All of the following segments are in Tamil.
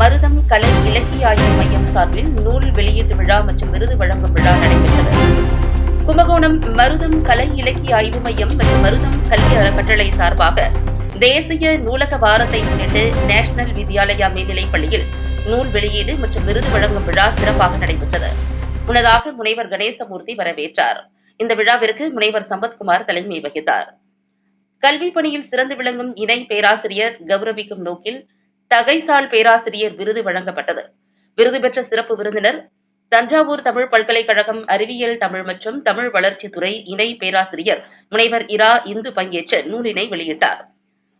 மருதம் சார்பில் நூல் வெளியீட்டு விழா மற்றும் விருது வழங்கும் விழா நடைபெற்றது. கும்பகோணம் மருதம் கலை இலக்கிய ஆய்வு மையம் மற்றும் மருதம் கல்வி அறக்கட்டளை சார்பாக தேசிய நூலக வாரத்தை முன்னிட்டு நேஷனல் வித்யாலயா மேல்நிலைப் பள்ளியில் நூல் வெளியீடு மற்றும் விருது வழங்கும் விழா சிறப்பாக நடைபெற்றது. முன்னதாக முனைவர் கணேசமூர்த்தி வரவேற்றார். இந்த விழாவிற்கு முனைவர் சம்பத்குமார் தலைமை வகித்தார். கல்வி பணியில் சிறந்து விளங்கும் இணை பேராசிரியர் கௌரவிக்கும் நோக்கில் தகைசால் பேராசிரியர் விருது வழங்கப்பட்டது. விருது பெற்ற சிறப்பு விருந்தினர் தஞ்சாவூர் தமிழ் பல்கலைக்கழகம் அறிவியல் தமிழ் மற்றும் தமிழ் வளர்ச்சித்துறை இணை பேராசிரியர் முனைவர் இரா இந்து பங்கேற்று நூலினை வெளியிட்டார்.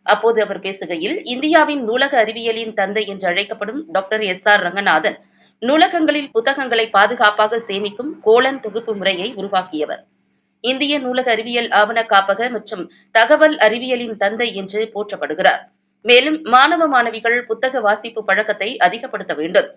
அப்போது அவர் பேசுகையில் இந்தியாவின் நூலக அறிவியலின் தந்தை என்று அழைக்கப்படும் டாக்டர் எஸ் ஆர் ரங்கநாதன் நூலகங்களில் புத்தகங்களை பாதுகாப்பாக சேமிக்கும் கோலன் தொகுப்பு முறையை உருவாக்கியவர். இந்திய நூலக அறிவியல் ஆவண காப்பக மற்றும் தகவல் அறிவியலின் தந்தை என்று போற்றப்படுகிறார். மேலும் மாணவ மாணவிகள் புத்தக வாசிப்பு பழக்கத்தை அதிகப்படுத்த வேண்டும்.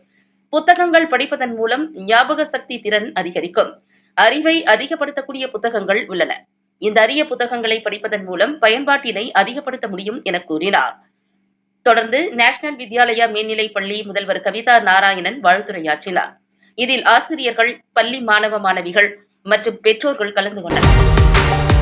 புத்தகங்கள் படிப்பதன் மூலம் ஞாபக சக்தி திறன் அதிகரிக்கும். அறிவை அதிகப்படுத்தக்கூடிய புத்தகங்கள் உள்ளன. இந்த அரிய புத்தகங்களை படிப்பதன் மூலம் பயன்பாட்டினை அதிகப்படுத்த முடியும் என கூறினார். தொடர்ந்து நேஷனல் வித்யாலயா மேல்நிலைப் பள்ளி முதல்வர் கவிதா நாராயணன் வாழ்த்துரையாற்றினார். இதில் ஆசிரியர்கள் பள்ளி மாணவ மாணவிகள் மற்றும் பெற்றோர்கள் கலந்து கொண்டனர்.